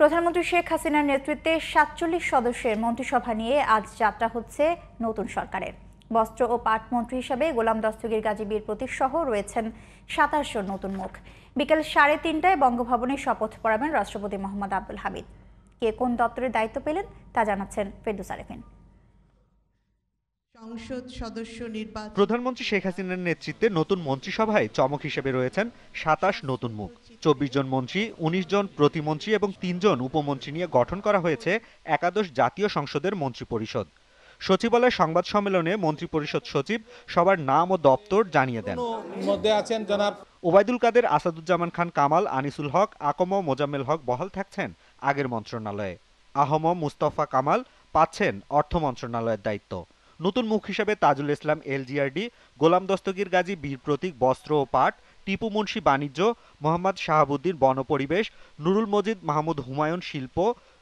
প্রধানমন্ত্রী শেখ হাসিনার নেতৃত্বে সাতচল্লিশ সদস্যের মন্ত্রিসভা নিয়ে আজ যাত্রা হচ্ছে নতুন সরকারের। বস্ত্র ও পাট মন্ত্রী হিসাবে গোলাম দস্তগীর গাজী বীর প্রতীক সহ রয়েছেন সাতাশ জন নতুন মুখ। বিকেল সাড়ে তিনটায় বঙ্গভবনে শপথ পড়াবেন রাষ্ট্রপতি মোহাম্মদ আব্দুল হামিদ। কে কোন দপ্তরের দায়িত্ব পেলেন তা জানাচ্ছেন ফেরদুস আরেফিন। সংসদ সদস্য নির্বাচন প্রধানমন্ত্রী শেখ হাসিনার নেতৃত্বে নতুন মন্ত্রিসভায় চমক হিসেবে রয়েছেন সাতাশ নতুন মুখ। চব্বিশ জন মন্ত্রী উনিশ জন প্রতিমন্ত্রী এবং তিনজন উপমন্ত্রী নিয়ে গঠন করা হয়েছে একাদশ জাতীয় সংসদের মন্ত্রিপরিষদ। সচিবালয় সংবাদ সম্মেলনে মন্ত্রিপরিষদ সচিব সবার নাম ও দপ্তর জানিয়ে দেন। মধ্যে আছেন জনাব ওবায়দুল কাদের আসাদুজ্জামান খান কামাল আনিসুল হক আকম মোজাম্মেল হক বহাল থাকছেন আগের মন্ত্রণালয়ে। আহম মুস্তফা কামাল পাচ্ছেন অর্থ মন্ত্রণালয়ের দায়িত্ব। নতুন মুখ হিসেবে তাজুল ইসলাম এলজিআরডি গোলাম দস্তগীর গাজী বীর প্রতীক বস্ত্র ও পাট টিপু মুন্সি বাণিজ্য, মোহাম্মদ শাহাবুদ্দিন বনপরিবেশ, নুরুল মজিদ মাহমুদ হুমায়ুন শিল্প,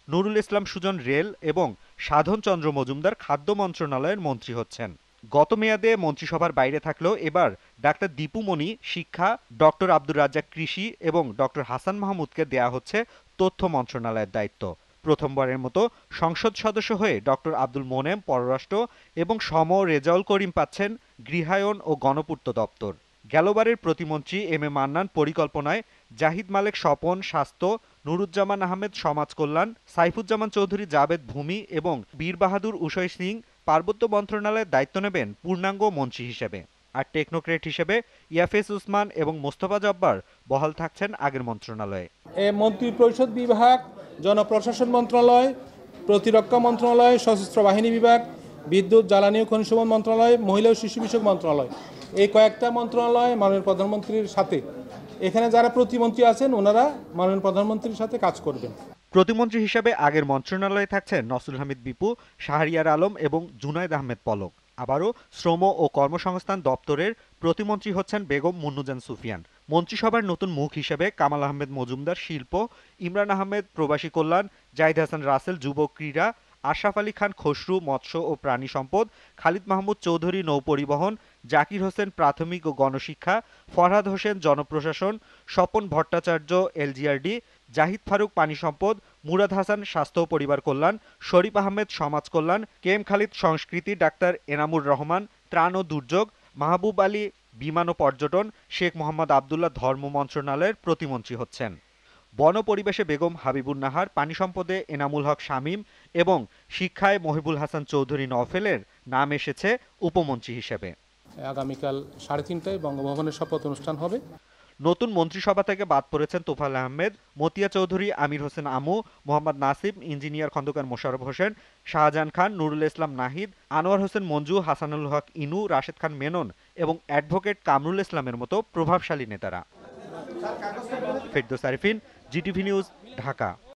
নুরুল ইসলাম সুজন রেল এবং সাধন চন্দ্র মজুমদার খাদ্য মন্ত্রণালয়ের মন্ত্রী হচ্ছেন। গত মেয়াদে মন্ত্রিসভার বাইরে থাকলেও এবার ডাক্তার দীপু মনি, শিক্ষা, ডক্টর আব্দুর রাজ্জাক কৃষি এবং ডক্টর হাসান মাহমুদকে দেয়া হচ্ছে তথ্য মন্ত্রণালয়ের দায়িত্ব। প্রথমবারের মতো সংসদ সদস্য হয়ে ডক্টর আব্দুল মোনেম পররাষ্ট্র এবং সম রেজাউল করিম পাচ্ছেন গৃহায়ন ও গণপূর্ত দপ্তর। গেলবারের প্রতিমন্ত্রী এম এ মান্নান পরিকল্পনায় জাহিদ মালেক স্বপন, স্বাস্থ্য, নুরুজ্জামান আহমেদ সমাজ কল্যাণ সাইফুজ্জামান চৌধুরী জাবেদ ভূমি এবং বীর বাহাদুর উষয় সিং পার্বত্য মন্ত্রণালয়ের দায়িত্ব নেবেন পূর্ণাঙ্গ মন্ত্রী হিসেবে। আর টেকনোক্রেট হিসেবে ইয়াফেস উসমান এবং মোস্তফা জব্বার বহাল থাকছেন আগের মন্ত্রণালয়ে। এ মন্ত্রী পরিষদ বিভাগ, জনপ্রশাসন মন্ত্রণালয়, প্রতিরক্ষা মন্ত্রণালয়, সশস্ত্র বাহিনী বিভাগ, বিদ্যুৎ, জ্বালানি ও খনিজ সম্পদ মন্ত্রণালয়, মহিলা ও শিশু বিষয়ক মন্ত্রণালয়। এই কয়েকটা মন্ত্রণালয় মাননীয় প্রধানমন্ত্রীর সাথে। এখানে যারা প্রতিমন্ত্রী আছেন, ওনারা মাননীয় প্রধানমন্ত্রীর সাথে কাজ করবেন। প্রতিমন্ত্রী হিসেবে আগের মন্ত্রণালয়ে থাকছেন নসরুল হামিদ বিপু, শাহরিয়ার আলম এবং জুনায়দ আহমেদ পলক। আবারও শ্রম ও কর্মসংস্থান দপ্তরের প্রতিমন্ত্রী হচ্ছেন বেগম মুন্নুজান সুফিয়ান। মন্ত্রিসভার নতুন মুখ হিসেবে কামাল আহমেদ মজুমদার শিল্প, ইমরান আহমেদ প্রবাসী কল্যাণ, জাহিদ হাসান রাসেল যুব ক্রীড়া আশরাফ আলী খান খসরু, মৎস্য ও প্রাণী সম্পদ, খালিদ মাহমুদ চৌধুরী নৌপরিবহন জাকির হোসেন প্রাথমিক ও গণশিক্ষা, ফরহাদ হোসেন জনপ্রশাসন, স্বপন ভট্টাচার্য এলজিআরডি, জাহিদ ফারুক পানি সম্পদ, মুরাদ হাসান স্বাস্থ্য পরিবার কল্যাণ, শরীফ আহমেদ সমাজ কল্যাণ, কে এম খালিদ সংস্কৃতি, ডাক্তার এনামুর রহমান, ত্রাণ ও দুর্যোগ, মাহবুব আলী বিমান ও পর্যটন, শেখ মোহাম্মদ আবদুল্লাহ ধর্ম মন্ত্রণালয়ের প্রতিমন্ত্রী হচ্ছেন। বন পরিবেশে বেগম হাবিবুন নাহার পানি সম্পদে এনামুল হক শামীম এবং শিক্ষায় মহিবুল হাসান চৌধুরী নফেলের নাম এসেছে উপমন্ত্রী হিসেবে। আগামীকাল সাড়ে তিনটায় বঙ্গভবনের শপথ অনুষ্ঠান হবে। নতুন মন্ত্রিসভা থেকে বাদ পড়েছেন তোফাল আহমেদ মতিয়া চৌধুরী আমির হোসেন আমু মোহাম্মদ নাসিম ইঞ্জিনিয়ার খন্দকার মোশাররফ হোসেন শাহজাহান খান নুরুল ইসলাম নাহিদ আনোয়ার হোসেন মঞ্জু হাসানুল হক ইনু রাশেদ খান মেনন এবং অ্যাডভোকেট কামরুল ইসলামের মতো প্রভাবশালী নেতারা। Ferdous Arefin GTV news Dhaka.